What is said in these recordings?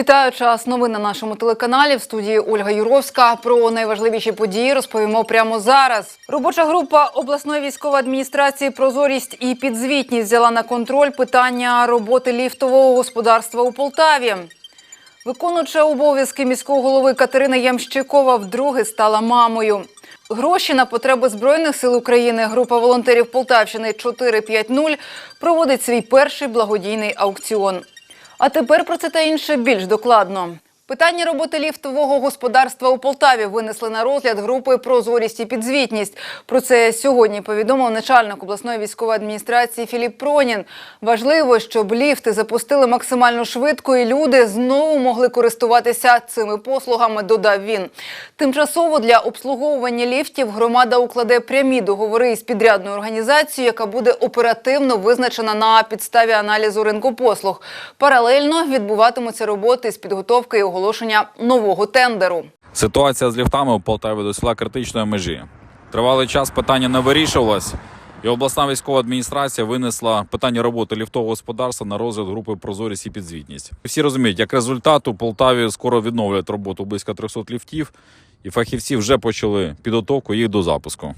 Вітаю час новин на нашому телеканалі в студії Ольга Юровська. Про найважливіші події розповімо прямо зараз. Робоча група обласної військової адміністрації Прозорість і підзвітність взяла на контроль питання роботи ліфтового господарства у Полтаві. Виконуюча обов'язки міського голови Катерина Ямщикова вдруге стала мамою. Гроші на потреби Збройних сил України група волонтерів Полтавщини 450 проводить свій перший благодійний аукціон. А тепер про це та інше більш докладно. Питання роботи ліфтового господарства у Полтаві винесли на розгляд групи Прозорість і підзвітність. Про це сьогодні повідомив начальник обласної військової адміністрації Філіп Пронін. Важливо, щоб ліфти запустили максимально швидко, і люди знову могли користуватися цими послугами. Додав він. Тимчасово для обслуговування ліфтів громада укладе прямі договори із підрядною організацією, яка буде оперативно визначена на підставі аналізу ринку послуг. Паралельно відбуватимуться роботи з підготовки і оголошення нового тендеру. Ситуація з ліфтами у Полтаві досягла критичної межі. Тривалий час питання не вирішувалось, і обласна військова адміністрація винесла питання роботи ліфтового господарства на розгляд групи Прозорість і підзвітність. Всі розуміють, як результат у Полтаві скоро відновлять роботу близько 300 ліфтів, і фахівці вже почали підготовку їх до запуску.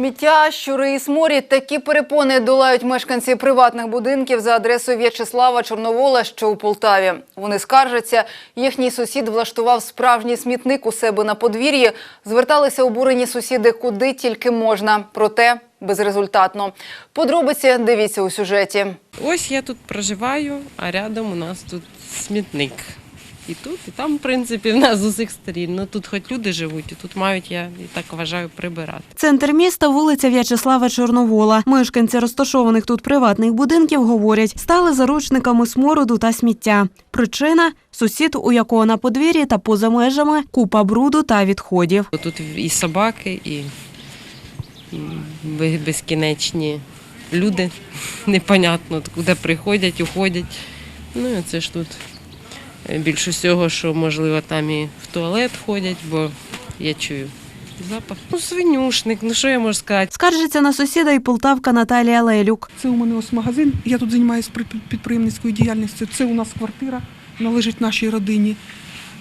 Сміття, щури і сморі – такі перепони долають мешканці приватних будинків за адресою В'ячеслава Чорновола, що у Полтаві. Вони скаржаться, їхній сусід влаштував справжній смітник у себе на подвір'ї. Зверталися обурені сусіди куди тільки можна, проте безрезультатно. Подробиці дивіться у сюжеті. Ось я тут проживаю, а рядом у нас тут смітник. І тут, і там, в принципі, в нас з усіх сторін. Ну тут хоч люди живуть, і тут мають, я і так вважаю, прибирати. Центр міста, вулиця В'ячеслава Чорновола. Мешканці розташованих тут приватних будинків говорять, стали заручниками смороду та сміття. Причина сусід, у якого на подвір'ї та поза межами купа бруду та відходів. Тут і собаки, і, безкінечні люди. Непонятно, куди приходять, уходять. Ну і це ж тут більше всього, що можливо там і в туалет ходять, бо я чую запах. Ну, свинюшник, ну що я можу сказати? Скаржиться на сусіда і полтавка Наталія Лелюк. Це у мене ось магазин. Я тут займаюся підприємницькою діяльністю. Це у нас квартира, належить нашій родині.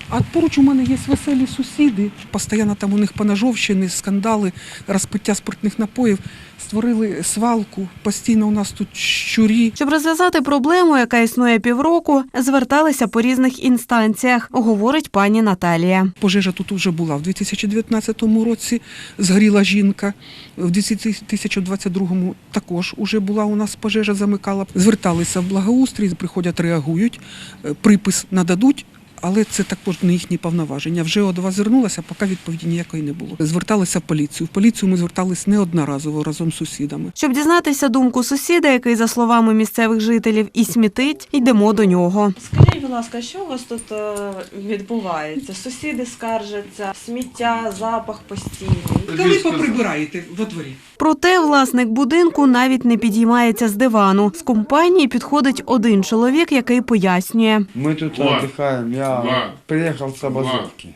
А поруч у мене є веселі сусіди. Постійно там у них поножовщини, скандали, розпиття спиртних напоїв. Створили свалку. Постійно у нас тут щурі. Щоб розв'язати проблему, яка існує півроку, зверталися по різних інстанціях, говорить пані Наталія. Пожежа тут вже була в 2019 році. Згоріла жінка. В 2022 також уже була у нас пожежа, замикала. Зверталися в благоустрій, приходять, реагують, е, припис нададуть. Але це також не їхні повноваження. Вже ОДВА звернулася, поки відповіді ніякої не було. Зверталися в поліцію. В поліцію ми звертались неодноразово разом з сусідами. Щоб дізнатися думку сусіда, який, за словами місцевих жителів, і смітить, йдемо до нього. Скажіть, будь ласка, що у вас тут е, відбувається? Сусіди скаржаться, сміття, запах постійний. Коли поприбираєте во дворі? Проте власник будинку навіть не підіймається з дивану. З компанії підходить один чоловік, який пояснює. Мы тут Влад, отдыхаем. Я Влад, приехал с обозовки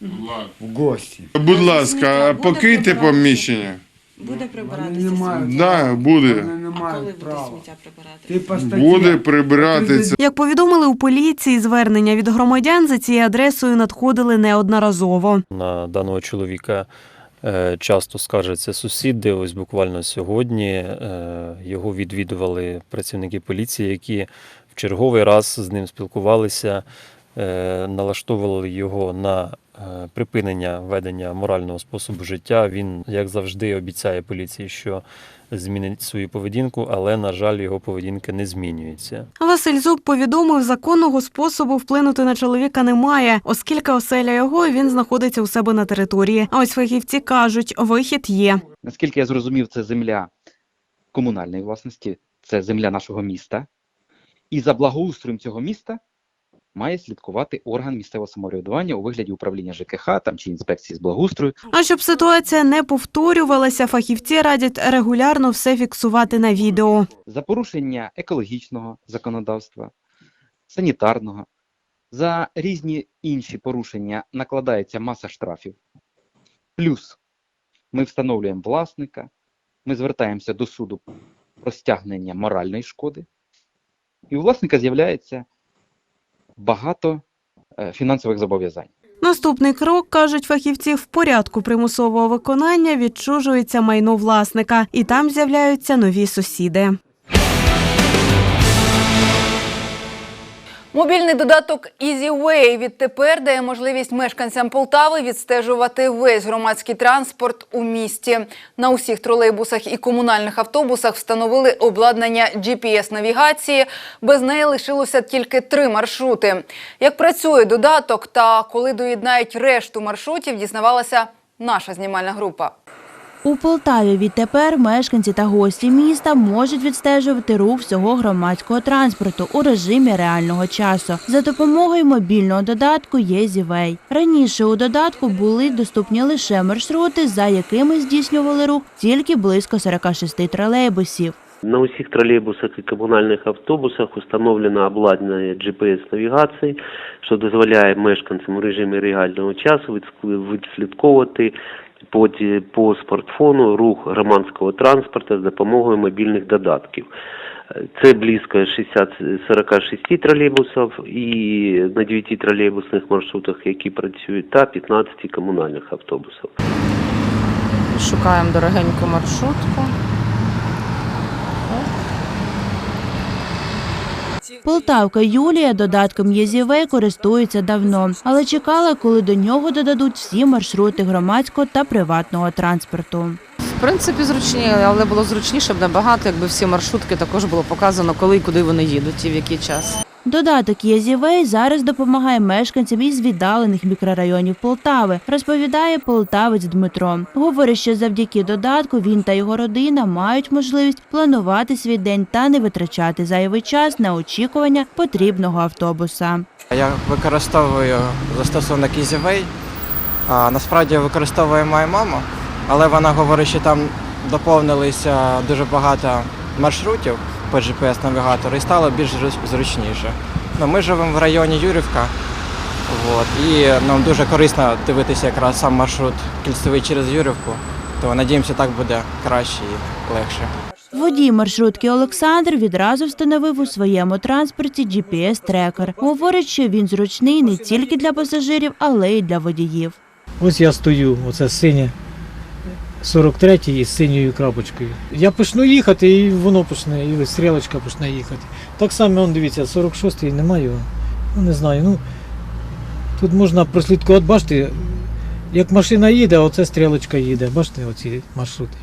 Влад. в гости. Будь ласка, Буде покиньте приміщення. Буде прибиратися сміття? Да, буде. Вони не А коли мають буде права. сміття прибирати? Ти по статті Буде прибиратися. Як повідомили у поліції, звернення від громадян за цією адресою надходили неодноразово. На даного чоловіка е, часто скаржаться сусіди. Ось буквально сьогодні е, його відвідували працівники поліції, які в черговий раз з ним спілкувалися, налаштовували його на е, припинення ведення морального способу життя. Він, як завжди, обіцяє поліції, що змінить свою поведінку, але, на жаль, його поведінка не змінюється. Василь Зуб повідомив, законного способу вплинути на чоловіка немає, оскільки оселя його і він знаходиться у себе на території. А ось фахівці кажуть, вихід є. Наскільки я зрозумів, це земля комунальної власності, це земля нашого міста. І за благоустроєм цього міста має слідкувати орган місцевого самоврядування у вигляді управління ЖКХ там, чи інспекції з благоустрою. А щоб ситуація не повторювалася, фахівці радять регулярно все фіксувати на відео. За порушення екологічного законодавства, санітарного, за різні інші порушення накладається маса штрафів. Плюс ми встановлюємо власника, ми звертаємося до суду про стягнення моральної шкоди. і у власника з'являється багато е, фінансових зобов'язань. Наступний крок, кажуть фахівці, в порядку примусового виконання відчужується майно власника, і там з'являються нові сусіди. Мобільний додаток EasyWay відтепер дає можливість мешканцям Полтави відстежувати весь громадський транспорт у місті. На усіх тролейбусах і комунальних автобусах встановили обладнання GPS-навігації. Без неї лишилося тільки три маршрути. Як працює додаток та коли доєднають решту маршрутів, дізнавалася наша знімальна група. У Полтаві відтепер мешканці та гості міста можуть відстежувати рух всього громадського транспорту у режимі реального часу за допомогою мобільного додатку «Єзівей». Раніше у додатку були доступні лише маршрути, за якими здійснювали рух тільки близько 46 тролейбусів. На усіх тролейбусах і комунальних автобусах установлено обладнання GPS-навігації, що дозволяє мешканцям у режимі реального часу відслідковувати по, по смартфону рух громадського транспорту з допомогою мобільних додатків. Це близько 60, 46 тролейбусів і на 9 тролейбусних маршрутах, які працюють, та 15 комунальних автобусів. Шукаємо дорогеньку маршрутку. Полтавка Юлія додатком «Єзівей» користується давно, але чекала, коли до нього додадуть всі маршрути громадського та приватного транспорту. В принципі, зручні, але було зручніше б набагато, якби всі маршрутки також було показано, коли і куди вони їдуть і в який час. Додаток «Єзівей» зараз допомагає мешканцям із віддалених мікрорайонів Полтави, розповідає полтавець Дмитро. Говорить, що завдяки додатку він та його родина мають можливість планувати свій день та не витрачати зайвий час на очікування потрібного автобуса. Я використовую застосунок а насправді використовує моя мама, але вона говорить, що там доповнилися дуже багато маршрутів по GPS-навігатору і стало більш зручніше. Ну, ми живемо в районі Юрівка, от, і нам дуже корисно дивитися якраз сам маршрут кільцевий через Юрівку, то надіємося, так буде краще і легше. Водій маршрутки Олександр відразу встановив у своєму транспорті GPS-трекер. Говорить, що він зручний не тільки для пасажирів, але й для водіїв. Ось я стою, оце синє 43 із синьою крапочкою. Я почну їхати, і воно почне, і стрілочка почне їхати. Так само, он, дивіться, 46-й немає його. Ну не знаю. Ну, тут можна прослідкувати, бачите, як машина їде, оце стрілочка їде. Бачите, оці маршрути.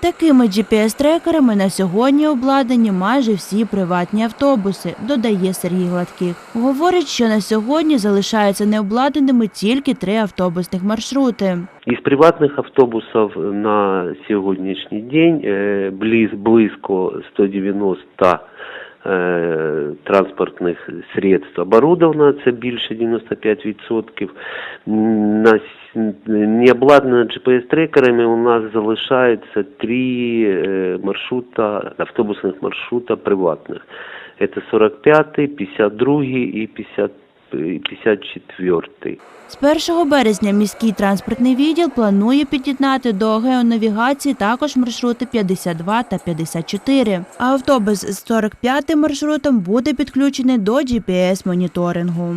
Такими GPS-трекерами на сьогодні обладнані майже всі приватні автобуси, додає Сергій Гладких. Говорить, що на сьогодні залишаються необладнаними тільки три автобусних маршрути. Із приватних автобусів на сьогоднішній день е, близько 190 е, транспортних средств оборудовано, це більше 95%. На не обладнано GPS-трекерами у нас залишається три е, маршрута, автобусних маршрута приватних. Це 45, 52 і 50, і 54. З 1 березня міський транспортний відділ планує під'єднати до геонавігації також маршрути 52 та 54. А автобус з 45 маршрутом буде підключений до GPS-моніторингу.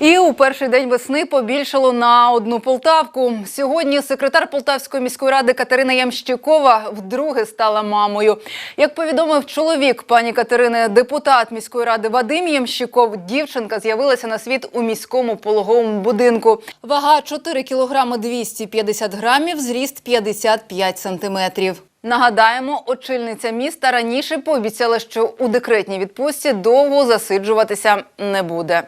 І у перший день весни побільшало на одну полтавку. Сьогодні секретар Полтавської міської ради Катерина Ямщикова вдруге стала мамою. Як повідомив чоловік пані Катерини, депутат міської ради Вадим Ямщиков, дівчинка з'явилася на світ у міському пологовому будинку. Вага 4 кілограми 250 грамів, зріст 55 сантиметрів. Нагадаємо, очільниця міста раніше пообіцяла, що у декретній відпустці довго засиджуватися не буде.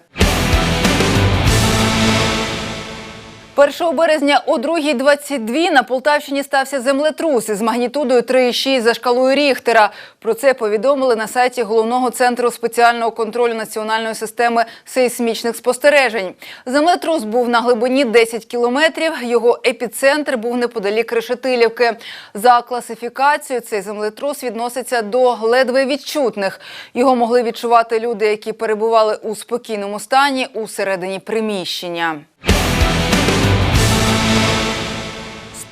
1 березня о 2.22 на Полтавщині стався землетрус із магнітудою 3,6 за шкалою Ріхтера. Про це повідомили на сайті Головного центру спеціального контролю національної системи сейсмічних спостережень. Землетрус був на глибині 10 кілометрів. Його епіцентр був неподалік Решетилівки. За класифікацією цей землетрус відноситься до ледве відчутних. Його могли відчувати люди, які перебували у спокійному стані у середині приміщення.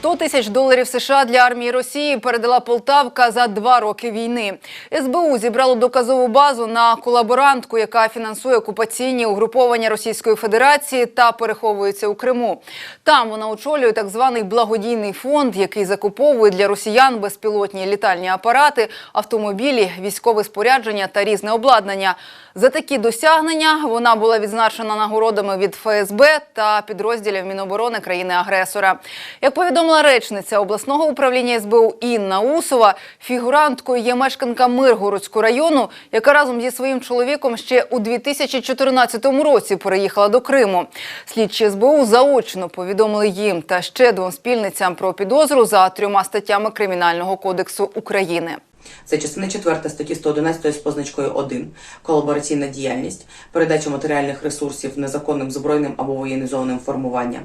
100 тисяч доларів США для армії Росії передала Полтавка за два роки війни. СБУ зібрало доказову базу на колаборантку, яка фінансує окупаційні угруповання Російської Федерації та переховується у Криму. Там вона очолює так званий благодійний фонд, який закуповує для росіян безпілотні літальні апарати, автомобілі, військове спорядження та різне обладнання. За такі досягнення вона була відзначена нагородами від ФСБ та підрозділів Міноборони країни-агресора. Як повідомила речниця обласного управління СБУ Інна Усова, фігуранткою є мешканка Миргородського району, яка разом зі своїм чоловіком ще у 2014 році переїхала до Криму. Слідчі СБУ заочно повідомили їм та ще двом спільницям про підозру за трьома статтями Кримінального кодексу України. Це частина 4 статті 111 з позначкою 1 колабораційна діяльність, передача матеріальних ресурсів незаконним збройним або воєнізованим формуванням,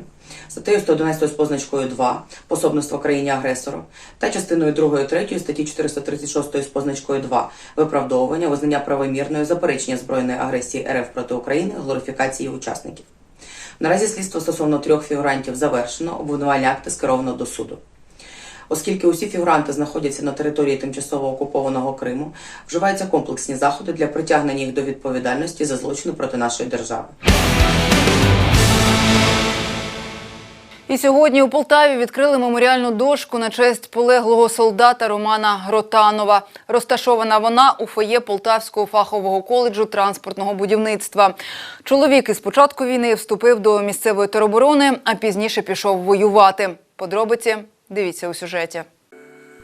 статтею 111 з позначкою 2 пособництво країні-агресору та частиною 2 3 статті 436 з позначкою 2 виправдовування, визнання правомірної, заперечення збройної агресії РФ проти України, глорифікації учасників. Наразі слідство стосовно трьох фігурантів завершено, обвинувальні акти скеровано до суду. Оскільки усі фігуранти знаходяться на території тимчасово окупованого Криму, вживаються комплексні заходи для притягнення їх до відповідальності за злочини проти нашої держави. І сьогодні у Полтаві відкрили меморіальну дошку на честь полеглого солдата Романа Ротанова. Розташована вона у фоє Полтавського фахового коледжу транспортного будівництва. Чоловік із початку війни вступив до місцевої тероборони, а пізніше пішов воювати. Подробиці дивіться у сюжеті.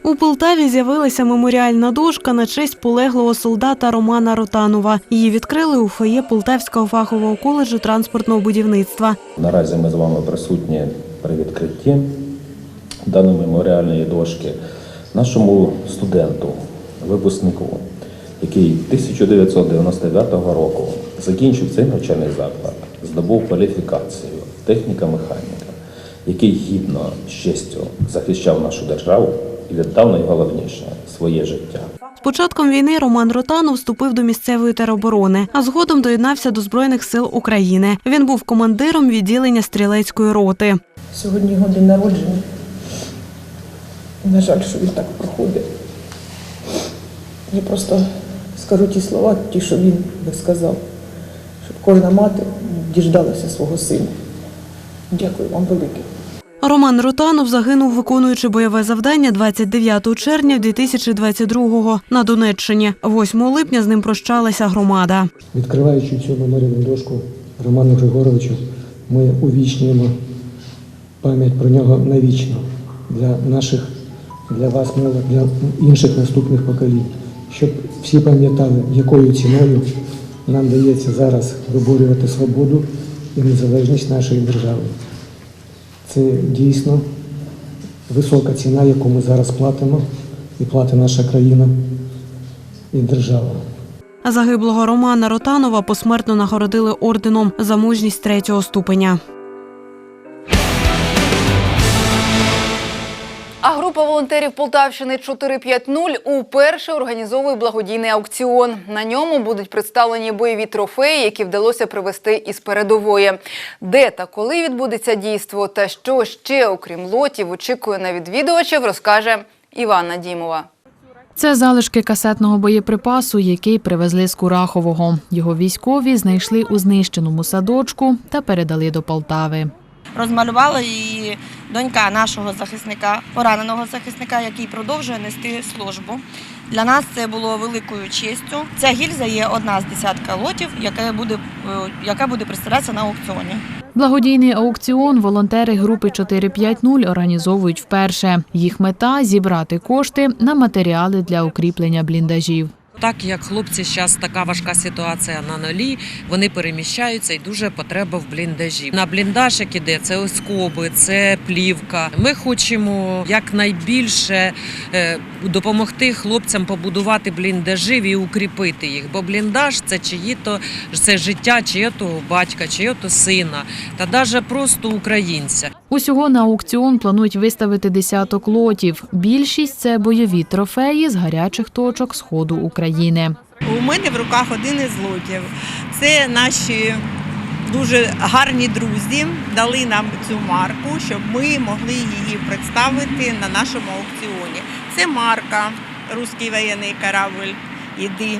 У Полтаві з'явилася меморіальна дошка на честь полеглого солдата Романа Ротанова. Її відкрили у фоє Полтавського фахового коледжу транспортного будівництва. Наразі ми з вами присутні при відкритті даної меморіальної дошки нашому студенту, випускнику, який 1999 року закінчив цей навчальний заклад, здобув кваліфікацію техніка механіка, який гідно з честю захищав нашу державу і віддав найголовніше своє життя. З початком війни Роман Ротанов вступив до місцевої тероборони, а згодом доєднався до Збройних сил України. Він був командиром відділення стрілецької роти. Сьогодні його день народження. На жаль, що він так проходить. Я просто скажу ті слова, ті, що він би сказав, щоб кожна мати діждалася свого сина. Дякую вам велике. Роман Ротанов загинув, виконуючи бойове завдання 29 червня 2022-го на Донеччині. 8 липня з ним прощалася громада. Відкриваючи цю меморіальну дошку Роману Григоровичу, ми увічнюємо пам'ять про нього навічно для наших, для вас, для інших наступних поколінь, щоб всі пам'ятали, якою ціною нам дається зараз виборювати свободу і незалежність нашої держави. Це дійсно висока ціна, яку ми зараз платимо, і платить наша країна і держава. Загиблого Романа Ротанова посмертно нагородили орденом за мужність третього ступеня. Група волонтерів Полтавщини 450 уперше організовує благодійний аукціон. На ньому будуть представлені бойові трофеї, які вдалося привезти із передової. Де та коли відбудеться дійство, та що ще, окрім лотів, очікує на відвідувачів, розкаже Іванна Дімова. Це залишки касетного боєприпасу, який привезли з Курахового. Його військові знайшли у знищеному садочку та передали до Полтави. Розмалювала її донька нашого захисника, пораненого захисника, який продовжує нести службу. Для нас це було великою честю. Ця гільза є одна з десятка лотів, яка буде, е, яка буде представлятися на аукціоні. Благодійний аукціон волонтери групи 450 організовують вперше. Їх мета зібрати кошти на матеріали для укріплення бліндажів. Так як хлопці зараз така важка ситуація на нулі, вони переміщаються і дуже потреба в бліндажі. На бліндаж, як іде, це оскоби, це плівка. Ми хочемо якнайбільше е, допомогти хлопцям побудувати бліндажі і укріпити їх. Бо бліндаж це чиї-то це життя чиєто батька, чиєто сина, та навіть просто українця. Усього на аукціон планують виставити десяток лотів. Більшість це бойові трофеї з гарячих точок сходу України. У мене в руках один із лотів. Це наші дуже гарні друзі дали нам цю марку, щоб ми могли її представити на нашому аукціоні. Це марка Руський воєнний корабль «Іди»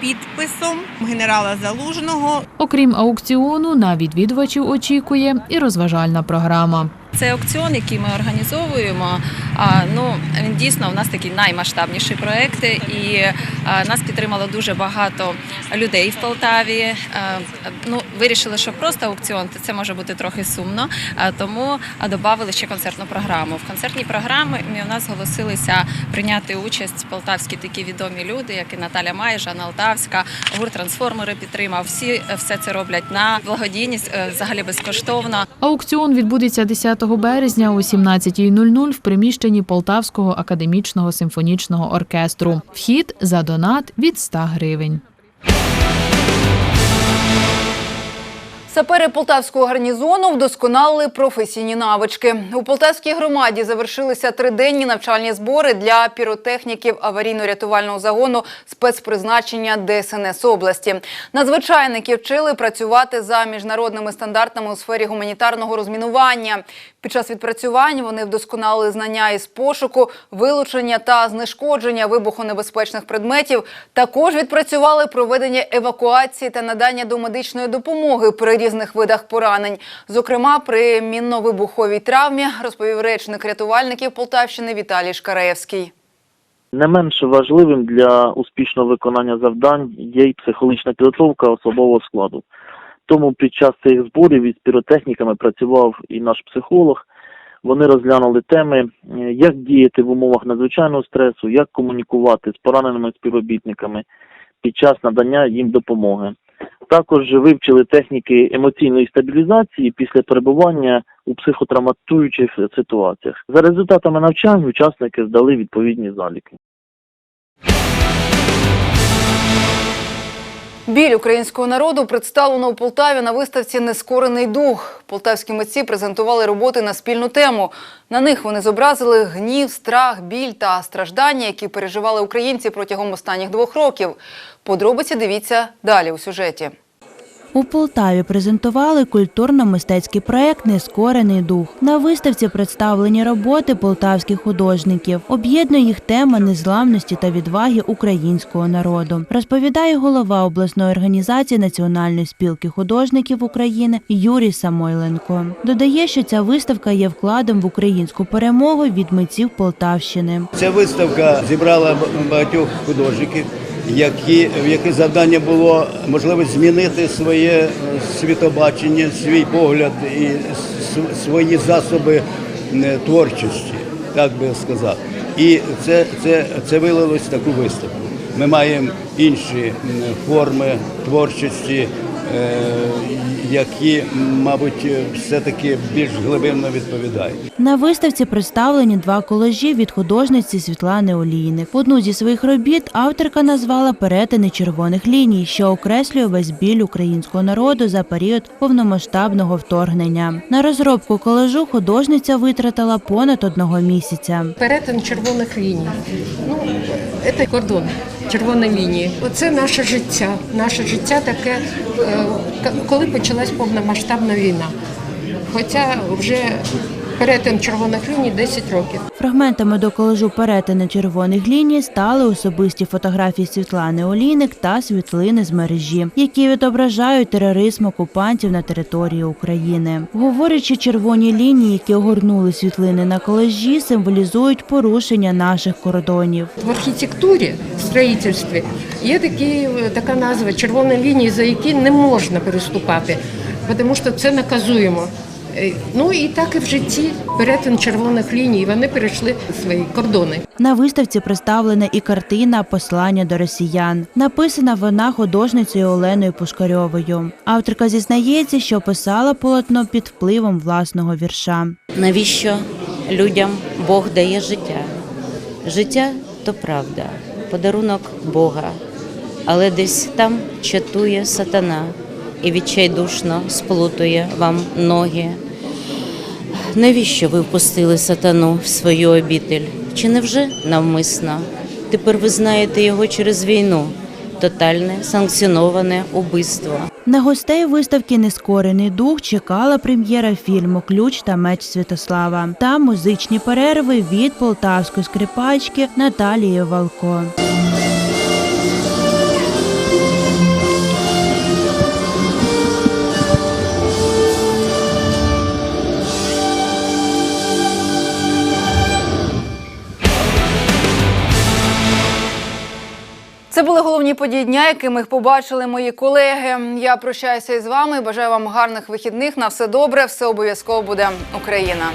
підписом генерала Залужного. Окрім аукціону, на відвідувачів очікує і розважальна програма. Цей аукціон, який ми організовуємо, ну він дійсно у нас такий наймасштабніший проект, і нас підтримало дуже багато людей в Полтаві. Ну вирішили, що просто аукціон то це може бути трохи сумно, тому додали ще концертну програму. В концертній програмі у нас зголосилися прийняти участь полтавські такі відомі люди, як і Наталя Май, Жанна Алтавська, гурт трансформери підтримав. Всі е, все це роблять на благодійність, е, взагалі безкоштовно. Аукціон відбудеться 10 березня о 17.00 в приміщенні Полтавського академічного симфонічного оркестру. Вхід за донат від 100 гривень. Сапери полтавського гарнізону вдосконалили професійні навички. У полтавській громаді завершилися триденні навчальні збори для піротехніків аварійно-рятувального загону спецпризначення ДСНС області. Надзвичайники вчили працювати за міжнародними стандартами у сфері гуманітарного розмінування. Під час відпрацювань вони вдосконалили знання із пошуку, вилучення та знешкодження вибухонебезпечних предметів. Також відпрацювали проведення евакуації та надання домедичної допомоги при різних видах поранень. Зокрема, при мінно-вибуховій травмі, розповів речник рятувальників Полтавщини Віталій Шкараєвський. Не менш важливим для успішного виконання завдань є й психологічна підготовка особового складу. Тому під час цих зборів із піротехніками працював і наш психолог. Вони розглянули теми, е, як діяти в умовах надзвичайного стресу, як комунікувати з пораненими співробітниками під час надання їм допомоги. Також вивчили техніки емоційної стабілізації після перебування у психотравматуючих ситуаціях. За результатами навчань учасники здали відповідні заліки. Біль українського народу представлено у Полтаві на виставці Нескорений дух. Полтавські митці презентували роботи на спільну тему. На них вони зобразили гнів, страх, біль та страждання, які переживали українці протягом останніх двох років. Подробиці дивіться далі у сюжеті. У Полтаві презентували культурно-мистецький проект Нескорений дух. На виставці представлені роботи полтавських художників. Об'єднує їх тема незламності та відваги українського народу. Розповідає голова обласної організації Національної спілки художників України Юрій Самойленко. Додає, що ця виставка є вкладом в українську перемогу від митців Полтавщини. Ця виставка зібрала багатьох художників, які, яких завдання було можливо змінити своє е, світобачення, свій погляд і свої засоби е, творчості, так би сказав. І це, це, це вилилось в таку виставку. Ми маємо інші форми творчості, які, мабуть, все-таки більш глибинно відповідають. На виставці представлені два колажі від художниці Світлани Олійник. Одну зі своїх робіт авторка назвала перетини червоних ліній, що окреслює весь біль українського народу за період повномасштабного вторгнення. На розробку колажу художниця витратила понад одного місяця. Перетин червоних ліній. Ну, це кордон червоної лінія. Оце наше життя. Наше життя таке, е, коли почалась повномасштабна війна. Хоча вже перетин червоних ліній 10 років. Фрагментами до колажу перетини червоних ліній стали особисті фотографії Світлани Олійник та світлини з мережі, які відображають тероризм окупантів на території України. Говорячи, червоні лінії, які огорнули світлини на колажі, символізують порушення наших кордонів. В архітектурі, в строїтельстві є такі, така назва червоні лінії, за які не можна переступати, тому що це наказуємо. Е, Ну і так і в житті перетин червоних ліній. Вони перейшли свої кордони. На виставці представлена і картина Послання до росіян. Написана вона художницею Оленою Пушкарьовою. Авторка зізнається, що писала полотно під впливом власного вірша. Навіщо людям Бог дає життя? Життя то правда, подарунок Бога, але десь там чатує сатана і відчайдушно сплутує вам ноги. Навіщо ви впустили сатану в свою обітель? Чи невже навмисно? Тепер ви знаєте його через війну, тотальне санкціоноване убивство. На гостей виставки Нескорений дух чекала прем'єра фільму Ключ та меч Святослава та музичні перерви від полтавської скрипачки Наталії Валко. Це були головні події дня, якими їх побачили мої колеги. Я прощаюся із вами. Бажаю вам гарних вихідних. На все добре. Все обов'язково буде Україна.